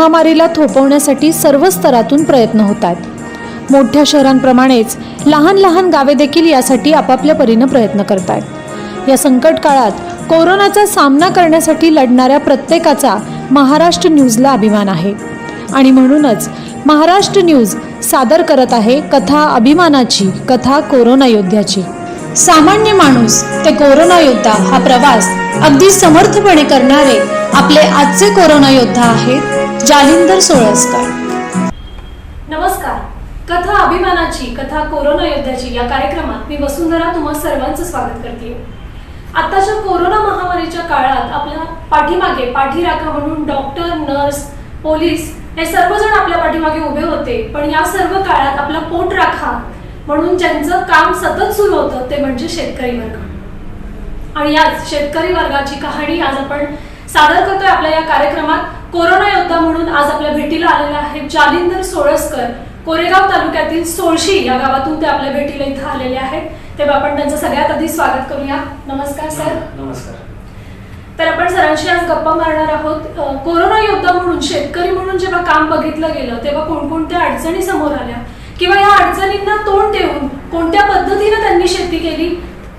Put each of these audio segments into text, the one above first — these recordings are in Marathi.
महामारीला थोपवण्यासाठी सर्व स्तरातून प्रयत्न होत आहेत मोठ्या शहरांप्रमाणेच लहान लहान गावे देखील यासाठी आपापल्या परीनं प्रयत्न करत आहेत या संकट काळात कोरोनाचा सामना करण्यासाठी लढणाऱ्या प्रत्येकाचा महाराष्ट्र न्यूजला अभिमान आहे. आणि म्हणूनच महाराष्ट्र न्यूज सादर करत आहे कथा अभिमानाची कथा कोरोना योद्ध्याची. सामान्य माणूस ते कोरोना योद्धा हा प्रवास अगदी समर्थपणे करणारे आपले आजचे कोरोना योद्धा आहेत. जालिंदर सोळसकर. नमस्कार. कथा अभिमानाची कथा कोरोना योद्ध्याची या कार्यक्रमात मी वसुंधरा तुम्हा सर्वांचं स्वागत करते. आताच्या कोरोना महामारीच्या काळात आपल्या पाठीमागे पाठीराखा म्हणून डॉक्टर नर्स पोलीस हे सर्वजण आपल्या पाठीमागे उभे होते. पण या सर्व काळात आपला पोट राखा म्हणून ज्यांचं काम सतत सुरू होतं ते म्हणजे शेतकरी वर्ग. आणि याच शेतकरी वर्गाची कहाणी आज आपण सादर करतोय आपल्या या कार्यक्रमात कोरोना योद्धा म्हणून आज आपल्या भेटीला आलेले आहेत जालिंदर सोळसकर कोरेगाव तालुक्यातील सोळशी या गावातून ते आपल्या भेटीला इथं आलेले आहेत. तेव्हा आपण त्यांचं सगळ्यात आधी स्वागत करूया. नमस्कार सर. नमस्कार. तर आपण सरांशी आज गप्पा मारणार आहोत. कोरोना योद्धा म्हणून शेतकरी म्हणून जेव्हा काम बघितलं गेलं तेव्हा कोणकोणत्या अडचणी समोर आल्या? किंवा या अडचणींना तोंड देऊन कोणत्या पद्धतीने त्यांनी शेती केली?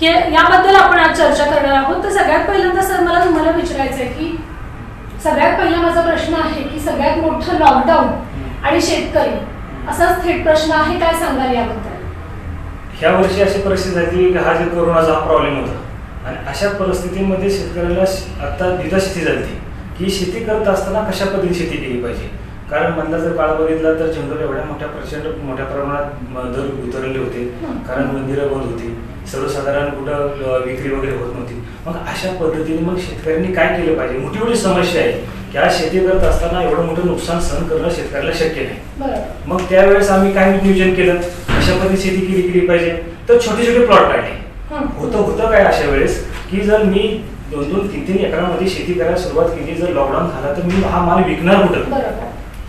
हे याबद्दल आपण आज चर्चा करणार आहोत. तर सगळ्यात पहिल्यांदा सर मला तुम्हाला विचारायचं आहे की सगळ्यात पहिला माझा प्रश्न आहे की सगळ्यात मोठं लॉकडाऊन आणि शेतकरी असाच थेट प्रश्न आहे काय सांगाल याबद्दल? ह्या वर्षी अशी परिस्थिती झाली की हा जो कोरोनाचा हा प्रॉब्लेम होता. आणि अशा परिस्थितीमध्ये शेतकऱ्याला आता दिदास्थिती झाली. की शेती करत असताना कशा पद्धतीने शेती केली पाहिजे? कारण मधला जर काळ बघितला तर जंगल एवढ्या मोठ्या प्रचंड मोठ्या प्रमाणात दर उतरले होते. कारण मंदिरं बंद होती. सर्वसाधारण कुठं विक्री वगैरे होत नव्हती. मग अशा पद्धतीने मग शेतकऱ्यांनी काय केलं पाहिजे? मोठी मोठी समस्या आहे की आज शेती करत असताना एवढं मोठं नुकसान सहन करणं शेतकऱ्याला शक्य नाही. मग त्यावेळेस आम्ही काय नियोजन केलं? कशा पद्धतीने शेती केली केली पाहिजे. तर छोटे छोटे प्लॉट काढले. होतं होतं काय अशा वेळेस की जर मी दोन दोन तीन तीन एकरामध्ये शेती करायला सुरुवात केली जर लॉकडाऊन झाला तर मी हा माल विकणार कुठं?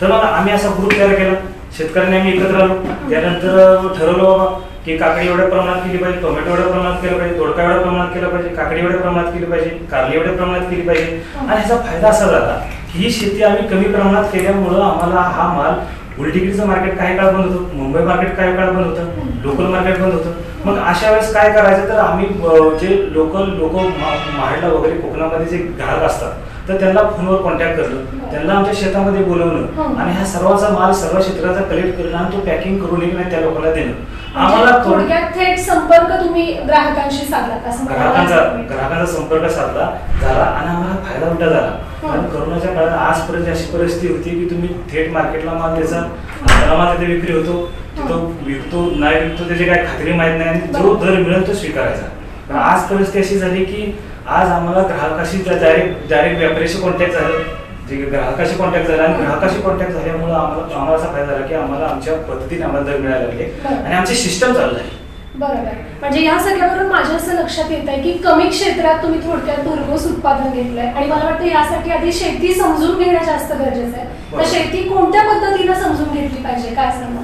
तर मग आम्ही असा ग्रुप तयार केला. शेतकऱ्यांनी आम्ही एकत्र आलो. त्यानंतर ठरवलं बाबा की काकडी एवढ्या प्रमाणात केली पाहिजे टोमॅटो एवढ्या प्रमाणात केलं पाहिजे दोडका एवढ्या प्रमाणात केलं पाहिजे काकडी एवढ्या प्रमाणात केली पाहिजे कारली एवढ्या प्रमाणात केली पाहिजे. आणि ह्याचा फायदा असा झाला की ही शेती आम्ही कमी प्रमाणात केल्यामुळं आम्हाला हा माल उलटिकीचं मार्केट काही काळ बंद होतं मुंबई मार्केट काही काळ बंद होतं लोकल मार्केट बंद होतं. मग अशा वेळेस काय करायचं तर आम्ही जे लोकल लोक महाडला वगैरे कोकणामध्ये जे ग्राहक असतात तर त्यांना फोनवर कॉन्टॅक्ट करणं त्यांना आमच्या शेतामध्ये बोलवणं हं. आणि ह्या सर्वांचा माल सर्व क्षेत्राचा कलेक्ट करणं आणि तो पॅकिंग करून एक त्या लोकांना देणं. आम्हाला म्हणजे थोडं- थोडक्यात थेट संपर्क तुम्ही ग्राहकांशी मला ग्राहकांचा. ग्राहकांचा संपर्क साधला झाला आणि आम्हाला फायदा उलटा झाला. हं. कारण करोनाच्या काळात आजपर्यंत अशी परिस्थिती होती की तुम्ही थेट मार्केटला माल द्यायचा आपला माल तिथे विक्री होतो तिथं विकतो नाही विकतो त्याची काय खात्री माहीत नाही आणि जो दर मिळेल तो स्वीकारायचा. आज परिस्थिती अशी झाली की आज आम्हाला ग्राहकाशी डायरेक्ट डायरेक्ट व्यापाऱ्याशी कॉन्टॅक्ट झालं जे ग्राहकाशी कॉन्टॅक्ट झाला आणि ग्राहकाशी कॉन्टॅक्ट झाल्यामुळे आम्हाला आम्हाला असा फायदा झाला की आम्हाला आमच्या पद्धतीने आम्हाला दर मिळायला लागले. आणि आमची सिस्टम चालू झाली. बरोबर. म्हणजे या सगळ्यावरून माझ्या असं लक्षात येत आहे की कमी क्षेत्रात तुम्ही थोडक्यात भरघोस उत्पादन घेतलंय आणि मला वाटतं यासाठी आधी शेती समजून घेणं जास्त गरजेचं आहे. तर. शेती कोणत्या पद्धतीनं समजून घेतली पाहिजे? काय सांगा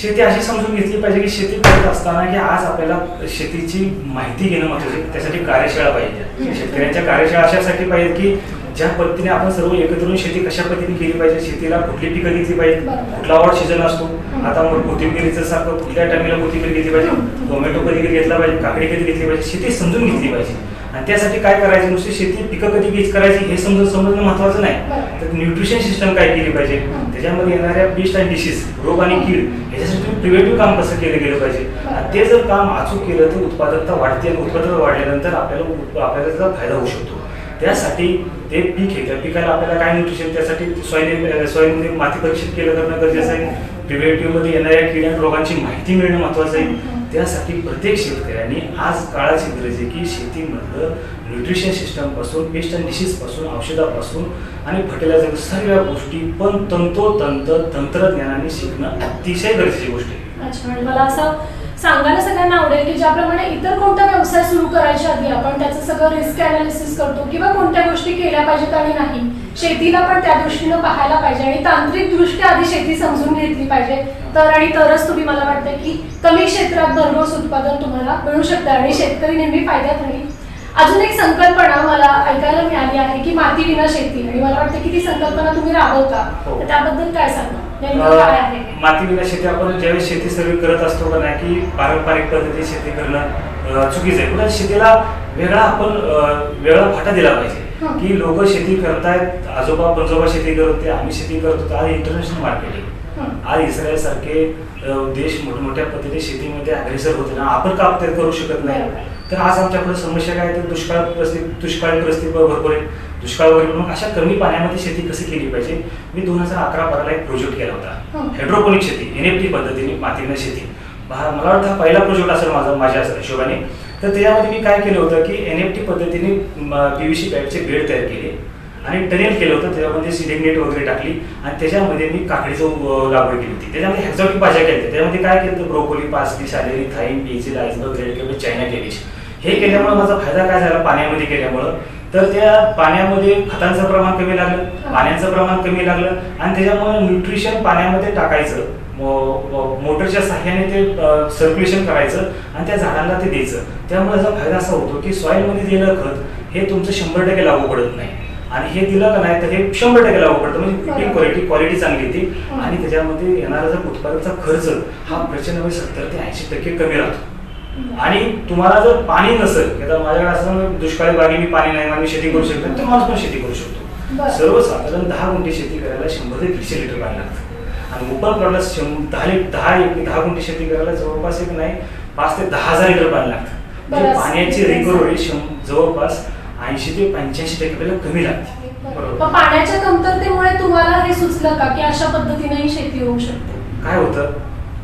शेती अशी समजून घेतली पाहिजे की शेती करत असताना की आज आपल्याला शेतीची माहिती घेणं महत्वाचं. त्यासाठी कार्यशाळा पाहिजे. शेतकऱ्यांच्या कार्यशाळा अशासाठी पाहिजे की ज्या पद्धतीने आपण सर्व एकत्र शेती कशा पद्धतीने केली पाहिजे शेतीला कुठली पिकं घेतली पाहिजे. कुठला आवड सीझन असतो. आता मग कोथिंबिरीचं सारखं कुठल्या टायमिंगला कोथिंबीर घेतली पाहिजे टोमॅटो कधी कधी घेतला पाहिजे काकडी कधी घेतली पाहिजे शेती समजून घेतली पाहिजे. आणि त्यासाठी काय करायचं नुसती शेती पिकं कधी घ्यायची करायची हे समजून समजणं महत्वाचं नाही. तर न्यूट्रिशन सिस्टम काय केली पाहिजे? त्याच्यामध्ये येणाऱ्या पेस्ट अँड डिसीज रोग आणि कीड ह्याच्यासाठी तुम्ही काम कसं केलं गेलं पाहिजे? आणि ते जर काम अचूक केलं तर उत्पादकता वाढते आणि उत्पादकता वाढल्यानंतर आपल्याला आपल्याला त्याचा फायदा होऊ शकतो. त्यासाठी ते पीक आहे. त्या पिकाला आपल्याला काय न्यूट्रिशन त्यासाठी सॉईल सॉईलमध्ये माती परीक्षित केलं करणं गरजेचं आहे. प्रिव्हेटिव्हमध्ये येणाऱ्या कीड आणि रोगांची माहिती मिळणं महत्वाचं आहे. त्यासाठी प्रत्येक शेतकऱ्यांनी आज काळाची गरज आहे की शेतीमधलं न्यूट्रिशन सिस्टमपासून पेस्ट अँड डिसीजपासून औषधापासून आणि फर्टिलायझर सर्व गोष्टी पण तंतोतंत तंत्रज्ञानाने शिकणं अतिशय गरजेची गोष्ट आहे. अच्छा म्हणजे मला असं सांगायला सगळ्यांना आवडेल की ज्याप्रमाणे इतर कोणता व्यवसाय सुरू करायच्या आधी आपण त्याचं सगळं रिस्क अनालिसिस करतो किंवा कोणत्या गोष्टी केल्या पाहिजेत आणि नाही. शेतीला पण त्या दृष्टीनं पाहायला पाहिजे आणि तांत्रिक दृष्ट्या आधी शेती समजून घेतली पाहिजे. तर आणि तरच तुम्ही मला वाटतं की कमी क्षेत्रात दररोज उत्पादन तुम्हाला मिळू शकतं आणि शेतकरी नेहमी फायद्यात राहील. अजून एक संकल्पना मला ऐकायला मिळाली. माती विना शेती आणि मला वाटतं की ती संकल्पना तुम्ही राबवता हो. तर त्याबद्दल काय सांगा नेमकं काय आहे अं, माती विना शेती आपण ज्यावेळेस शेती सर्व करत असतो का नाही की पारंपरिक पद्धतीने शेती करणं अं, चुकीचं आहे कुठं शेतीला वेगळा आपण अं, वेगळा फाटा दिला पाहिजे हं. की लोक शेती करतायत आजोबा पंजोबा शेती करत होते आम्ही शेती करत होतो आज इंटरनॅशनल मार्केट आहे. आज इस्रायल सारखे देश मोठमोठ्या पद्धतीने शेतीमध्ये अग्रेसर होते ना आपण का ते करू शकत नाही. तर आज आमच्याकडे समस्या काय तर दुष्काळ परिस्थिती दुष्काळी परिस्थिती भरपूर आहे. दुष्काळ वगैरे मग अशा कमी पाण्यामध्ये शेती कशी केली पाहिजे? मी दोन हजार अकरा बाराला एक प्रोजेक्ट केला होता. हायड्रोपोनिक शेती एनएफटी पद्धतीने मातीनं शेती. मला वाटतं हा पहिला प्रोजेक्ट असेल माझा माझ्या हिशोबाने. तर त्याच्यामध्ये मी काय केलं होतं की एन एफ टी पद्धतीने पीव्हीसी पाईपचे बेड तयार केले. आणि टनेल केलं होतं त्याच्यामध्ये सिलिंग नेट वगैरे टाकली आणि त्याच्यामध्ये मी काकडीचं लागवड केली होती. त्याच्यामध्ये हॅक्झॉटिक भाज्या केल्या त्याच्यामध्ये काय केलं broccoli parsley celery thyme basil iceberg red cabbage China cabbage हे केल्यामुळे माझा फायदा काय झाला? पाण्यामध्ये केल्यामुळं. तर त्या पाण्यामध्ये खतांचं प्रमाण कमी लागलं पाण्याचं प्रमाण कमी लागलं आणि त्याच्यामुळे न्यूट्रिशन पाण्यामध्ये टाकायचं. मोटरच्या साह्याने ते सर्क्युलेशन करायचं आणि त्या झाडांना ते द्यायचं. त्यामुळे याचा फायदा असा होतो की सॉईलमध्ये दिलेलं खत हे तुमचं शंभर टक्के लागू पडत नाही. आणि हे दिलं का नाही तर हे शंभर टक्के लागू पडतं. म्हणजे पिकिंग क्वालिटी क्वालिटी चांगली येते. आणि त्याच्यामध्ये येणारा जो उत्पादनाचा खर्च हा प्रचंड सत्तर ते ऐंशी टक्के कमी राहतो. आणि तुम्हाला जर पाणी नसेल आता माझ्याकडे असं दुष्काळी बागी मी पाणी नाही मी शेती करू शकतो तर माणूस पण शेती करू शकतो. सर्वसाधारण दहा गुंठे शेती करायला शंभर ते दीडशे लिटर पाणी लागतं. आणि ओपन प्लॉटला दहा लिट दहा एक दहा गुंठे शेती करायला जवळपास एक नाही पाच ते दहा हजार लिटर पाणी लागतं. म्हणजे. पाण्याची रिकव्हरी जवळपास ऐंशी ते पंच्याऐंशी टक्के आपल्याला कमी लागते. बरोबर. मग पाण्याच्या कमतरतेमुळे तुम्हाला हे सुचलं का की अशा पद्धतीनेही शेती होऊ शकते? काय होतं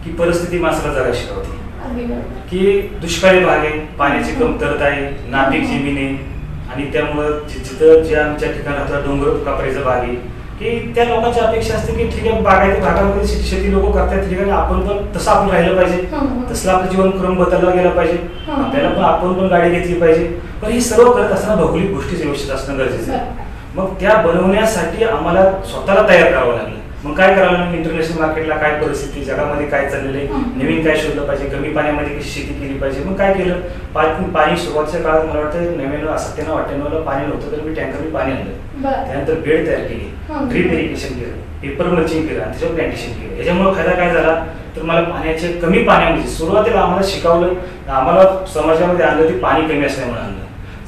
की परिस्थिती माणसाला जगा शिकवते. अगदी बरोबर. की दुष्काळी भाग आहे पाण्याची कमतरता आहे नापीक जमीन आहे. आणि त्यामुळं जि- जिथं जे आमच्या ठिकाणी राहतात डोंगर कापरीचा भाग आहे की त्या लोकांची अपेक्षा असते की ठीक आहे बागायती भागामध्ये शेती लोक करतात ठीक आहे आपण पण तसं आपण राहिलं पाहिजे हं, हं. तसलं आपलं जीवनक्रम बदलला गेला पाहिजे हं. आपल्याला पण आपण पण गाडी घेतली पाहिजे पण हे सर्व करत असताना भौगोलिक गोष्टी व्यवस्थित असणं गरजेचं आहे. मग त्या बनवण्यासाठी आम्हाला स्वतःला तयार करावं लागलं मग काय करावं इंटरनॅशनल मार्केटला काय परिस्थिती? जगामध्ये काय चाललेलं. नवीन काय शोधलं पाहिजे? कमी पाण्यामध्ये कशी शेती केली पाहिजे? मग काय केलं? पाणी पाणी सुरुवातीच्या काळात मला वाटतं नव्याण्णव सत्त्याण्णव अठ्ठ्याण्णवला पाणी नव्हतं तर मी टँकरने पाणी आणलं. त्यानंतर बेड तयार केली. ड्रीप इरिगेशन केलं. पेपर मल्चिंग केलं आणि त्याच्यावर प्लॅन्टेशन केलं. याच्यामुळे फायदा काय झाला? तर मला पाण्याचे कमी पाण्यामध्ये सुरुवातीला आम्हाला शिकवलं आम्हाला समाजामध्ये आणलं ते पाणी कमी असल्यामुळे आणलं.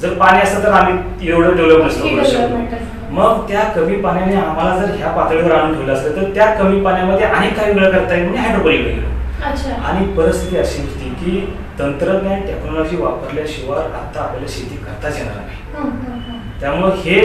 जर पाणी असतं तर आम्ही एवढं डेव्हलप नसतो करू. मग त्या कमी पाण्याने आम्हाला जर ह्या पातळीवर आणून ठेवलं असतं तर त्या कमी पाण्यामध्ये अनेक काही वेळ करता येईल म्हणजे हायड्रोपोनिक अच्छा आणि परिस्थिती अशी होती की तंत्रज्ञान टेक्नॉलॉजी वापरल्याशिवाय आता आपल्याला शेती करताच येणार नाही. त्यामुळं हे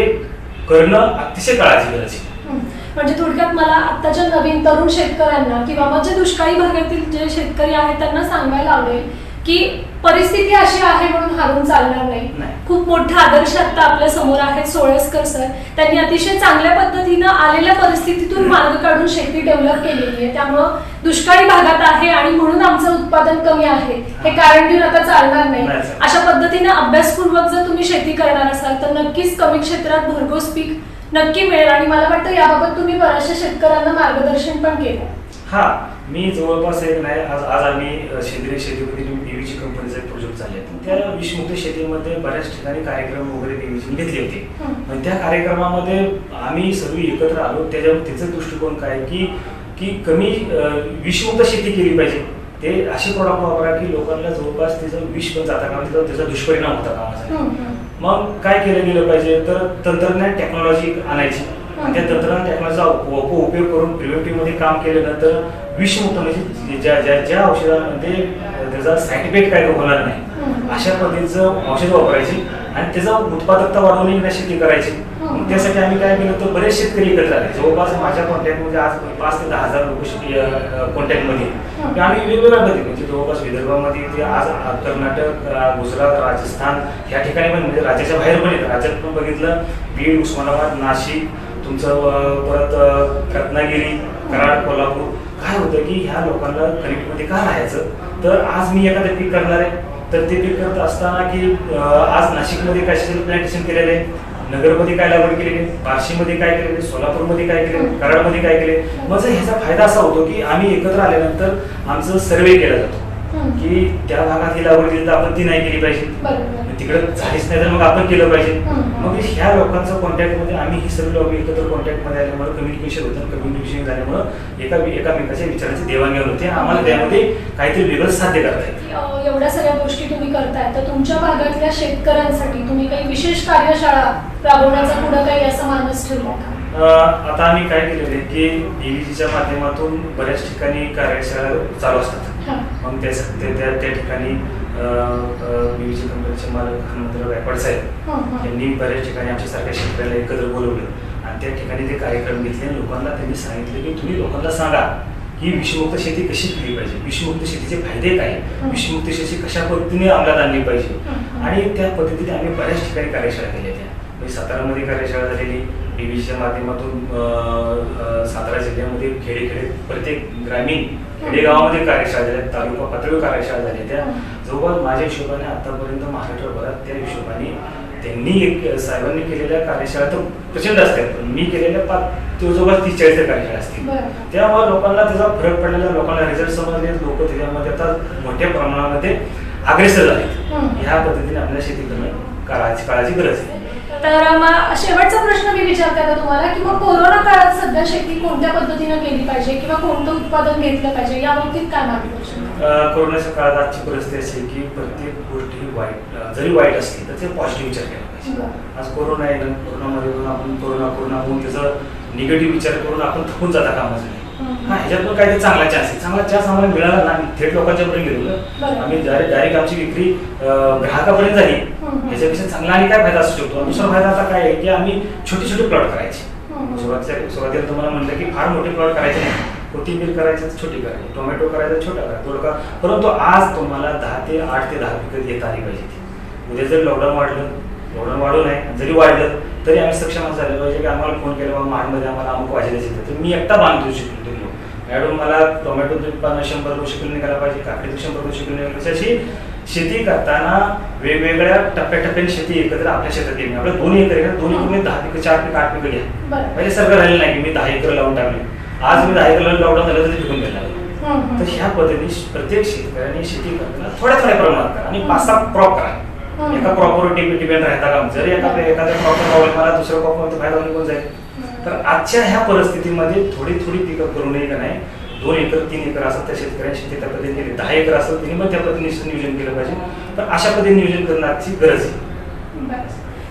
करणं अतिशय काळाची गरज आहे. म्हणजे थोडक्यात मला आत्ताच्या नवीन तरुण शेतकऱ्यांना किंवा मग जे दुष्काळी भागातील जे शेतकरी आहेत त्यांना सांगायला आवडेल की परिस्थिती अशी आहे म्हणून हारून चालणार नाही. खूप मोठे आदर्श आता आपल्यासमोर आहेत सोळसकर सर. त्यांनी अतिशय चांगल्या पद्धतीनं आलेल्या परिस्थितीतून मार्ग काढून शेती डेव्हलप केलेली आहे. त्यामुळं दुष्काळी भागात आहे आणि म्हणून आमचं उत्पादन कमी आहे. हे कारण देऊन आता चालणार नाही. अशा पद्धतीने अभ्यासपूर्वक जर तुम्ही शेती करणार असाल तर नक्कीच कमी क्षेत्रात भरघोस पीक नक्की मिळेल. आणि मला वाटतं याबाबत तुम्ही बऱ्याचशा शेतकऱ्यांना मार्गदर्शन पण केलं. हा मी जवळपास एक नाही आज आज आम्ही सेंद्रिय शेतीमध्ये बीवीची कंपनीचा प्रोजेक्ट चालले आहेत त्या विषमुक्त शेतीमध्ये बऱ्याच ठिकाणी कार्यक्रम वगैरे बीवीची घेतले होते. पण त्या कार्यक्रमामध्ये आम्ही सर्व एकत्र आलो त्याच्यावर त्याचा दृष्टिकोन काय की की कमी विषमुक्त शेती केली पाहिजे ते असे प्रोडक्ट वापरा की लोकांना जवळपास त्याचं विष पण जाता कामा नये, त्याचा दुष्परिणाम होता कामा नये. हं. मग काय केलं गेलं पाहिजे तर तंत्रज्ञान टेक्नॉलॉजी आणायची आणि त्या तंत्रज्ञान टेक्नॉलॉजीचा उप- उप- उपयोग करून प्रिव्हेंटिव्हमध्ये काम केलं ना तर विषमुक्त म्हणजे ज्या ज्या ज्या औषधांमध्ये त्याचा साईड इफेक्ट काय होणार नाही. अशा पद्धतीचं औषध वापरायची आणि त्याचं उत्पादकता वाढवणे शेती करायची. त्यासाठी आम्ही काय केलं तर बरेच शेतकरी एकत्र आले. जवळपास माझ्या कॉन्टॅक्टमध्ये आज पाच ते दहा हजार लोक शेती कॉन्टॅक्टमध्ये. आम्ही वेगवेगळ्या पद्धती म्हणजे जवळपास विदर्भामध्ये ते आज कर्नाटक गुजरात राजस्थान ह्या ठिकाणी पण म्हणजे राज्याच्या बाहेर पण येतात राज्यात पण बघितलं बीड उस्मानाबाद नाशिक तुमचं परत रत्नागिरी कराड कोल्हापूर. काय होतं की ह्या लोकांना कनेक्टमध्ये का राहायचं? तर आज मी एखादं पीक करणार आहे. तर ते पीक करत असताना की आज नाशिकमध्ये कशाचे प्लॅन्टेशन केलेलं आहे? नगरमध्ये काय लागवड केलेली बार्शीमध्ये काय केलेलं आहे? सोलापूरमध्ये काय केले कराडमध्ये काय केले मग ह्याचा फायदा असा होतो की आम्ही एकत्र आल्यानंतर आमचं सर्वे केला जातो. की त्या भागात ही लागवड केली तर आपण ती नाही केली पाहिजे. बरोबर. तिकडे झालीच नाही तर मग आपण केलं पाहिजे. मग ह्या लोकांचं कॉन्टॅक्टमध्ये आम्ही ही सर्व लोक एकत्र कॉन्टॅक्टमध्ये आल्यामुळे कम्युनिकेशन होतं कम्युनिकेशन झाल्यामुळं एका एकामेकाच्या विचारांची देवाणघेवाण होते. आम्हाला त्यामध्ये काहीतरी वेगळं साध्य करता अ, एवढ्या सगळ्या गोष्टी तुम्ही करताय तर तुमच्या भागातल्या शेतकऱ्यांसाठी तुम्ही काही विशेष कार्यशाळा राबवण्याचा पुढे काही असा मानस ठेवला का? आता आम्ही काय केलेलं आहे की डीव्हीजीच्या माध्यमातून बऱ्याच ठिकाणी कार्यशाळा चालू असतात. मग त्या त्या ठिकाणी डीव्हीजी कंपनीचे मालक हनुमंतराव गायकवाड साहेब हं, हं. यांनी बऱ्याच ठिकाणी आमच्या सारख्या शेतकऱ्याला एकत्र बोलवलं आणि त्या ठिकाणी ते कार्यक्रम घेतले आणि लोकांना त्यांनी सांगितले की तुम्ही लोकांना सांगा की विषमुक्त शेती कशी केली पाहिजे विषमुक्त शेतीचे फायदे काय हं. विषमुक्त शेती कशा पद्धतीने अंमलात आणली पाहिजे हं. आणि त्या पद्धतीने आम्ही बऱ्याच ठिकाणी कार्यशाळा केल्या त्या म्हणजे सातारामध्ये कार्यशाळा झालेली डीव्हीच्या माध्यमातून सातारा जिल्ह्यामध्ये खेडे खेडे प्रत्येक ग्रामीण खेडेगावामध्ये कार्यशाळा झाल्या तालुका पातळीवर कार्यशाळा झाल्या त्या. जवळपास माझ्या हिशोबाने आतापर्यंत महाराष्ट्रभरात त्या हिशोबाने त्यांनी एक साहेबांनी केलेल्या कार्यशाळा तर प्रचंड असतात पण मी केलेल्या पाच जवळपास तीस चाळीस कार्यशाळा असतील. त्यामुळे लोकांना त्याचा फरक पडलेला लोकांना रिझल्ट समजले लोक त्याच्यामध्ये आता मोठ्या प्रमाणामध्ये अग्रेसर झाले. ह्या पद्धतीने आपल्याला शेती करणं काळाची काळाची गरज आहे. तर मग शेवटचा प्रश्न मी विचारते आता तुम्हाला की मग कोरोना काळात सध्या शेती कोणत्या पद्धतीनं केली पाहिजे किंवा कोणतं उत्पादन घेतलं पाहिजे? या बाबतीत काय मार्गदर्शन कोरोनाच्या काळात आजची परिस्थिती अशी की प्रत्येक गोष्ट ही वाईट जरी वाईट असली तर ते पॉझिटिव्ह विचार केला पाहिजे. आज कोरोना आहे ना कोरोनामध्ये पण आपण कोरोना कोरोना होऊन त्याचा निगेटिव्ह विचार करून आपण थकून जाता कामाचं नाही. हं. ह्याच्यात पण काहीतरी चांगला चान्स आहे. चांगला चान्स आम्हाला मिळाला ना आम्ही थेट लोकांच्या पर्यंत गेलो आम्ही डायरेक्ट डायरेक्ट आमची विक्री ग्राहकापर्यंत झाली. याच्यापेक्षा चांगला आणि काय फायदा असू शकतो? दुसरा फायदा आता काय आहे की आम्ही छोटे छोटे प्लॉट करायचे. हं. सुरुवातीला तुम्हाला म्हटलं की फार मोठे प्लॉट करायचे नाही. कोथिंबीर करायचं छोटी करायची टोमॅटो करायचं छोटा करायचा दोडका परंतु आज तुम्हाला दहा ते आठ ते दहा पिकं घेता आली पाहिजे ती. उद्या जर लॉकडाऊन वाढलं लॉकडाऊन वाढू नये जरी वाढलं तरी आम्ही सक्षम झालं पाहिजे की आम्हाला फोन केला बाबा महाडमध्ये आम्हाला अमुक वाजायला येतं. तर मी एकटा बांधू शकलो तुम्ही मॅडम मला टोमॅटो उत्पादन शंभर दोनशे किलो निघायला पाहिजे काकडी शंभर दोनशे किलो निघायला पाहिजे. अशी शेती करताना वेगवेगळ्या टप्प्याटप्प्याने शेती एकत्र आपल्या शेतात येईल आपल्या दोन एकर आहे ना? दोन एकर दहा पिकं चार पिकं आठ पिकं घ्या. म्हणजे सगळं राहिलं नाही की मी दहा एकर लावून टाकले. आज मी दहा एकर लावून लॉकडाऊन झालं तर पिकून हं. तर ह्या पद्धतीने प्रत्येक शेतकऱ्यांनी शेती करताना थोड्या थोड्या प्रमाणात करा आणि पाच सहा क्रॉप करा. एका क्रॉपवर डिपेंड राहता का? जर एखाद्या एखाद्या क्रॉपवर प्रॉब्लेम आला दुसऱ्या क्रॉपमध्ये फायदा निघून जाईल? तर आजच्या ह्या परिस्थितीमध्ये थोडी थोडी पिकं करू नये का नाही? दोन एकर तीन एकर असं त्या शेतकऱ्यांनी शेती त्या पद्धतीने केली. दहा एकर असेल तिने पण त्या पद्धतीने नियोजन केलं पाहिजे. तर अशा पद्धतीने नियोजन करण्याची गरज आहे. बरं.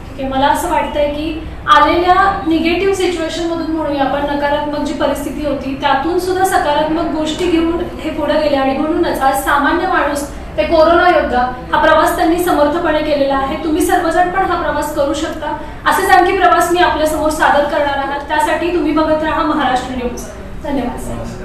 ठीक आहे मला असं वाटतंय की आलेल्या निगेटिव्ह सिच्युएशन मधून म्हणूया आपण नकारात्मक जी परिस्थिती होती त्यातून सुद्धा सकारात्मक गोष्टी घेऊन हे पुढे गेले. आणि म्हणूनच आज सामान्य माणूस ते कोरोना योद्धा हा प्रवास त्यांनी समर्थपणे केलेला आहे. तुम्ही सर्वजण पण हा प्रवास करू शकता. असेच आणखी प्रवास मी आपल्यासमोर सादर करणार आहात त्यासाठी तुम्ही बघत राहा महाराष्ट्र न्यूज धन्यवाद.